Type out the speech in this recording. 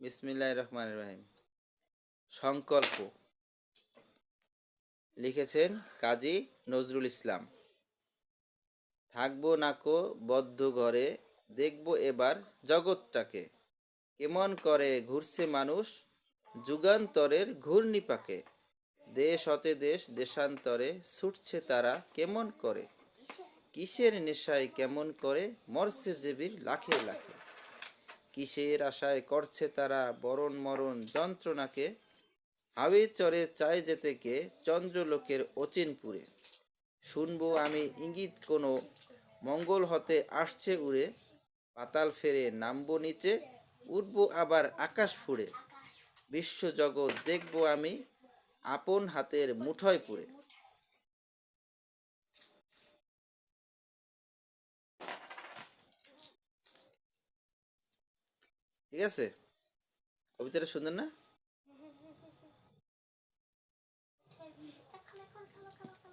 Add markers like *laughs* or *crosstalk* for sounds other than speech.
বিসমিল্লাহ রহমান রহিম। সংকল্প। লিখেছেন কাজী নজরুল ইসলাম। থাকব নাকো বদ্ধ ঘরে, দেখব এবার জগৎটাকে। কেমন করে ঘুরছে মানুষ যুগান্তরের ঘূর্ণিপাকে দেশ হতে দেশ, দেশান্তরে ছুটছে তারা কেমন করে? কিসের নেশায় কেমন করে মরছে জেবির লাখে লাখে। কিসের আশায় করছে তারা বরণ মরণ যন্ত্রণাকে? হাওয়ে চরে চায় যেতে কে? চন্দ্রলোকের অচিনপুরে শুনব আমি ইঙ্গিত কোনো। মঙ্গল হতে আসছে উড়ে। পাতাল ফেরে নামবো নিচে। উঠবো আবার আকাশ ফুড়ে। বিশ্বজগৎ দেখব আমি আপন হাতের মুঠোয় পুরে ঠিক আছে? কবিতাটা সুন্দর না? *laughs*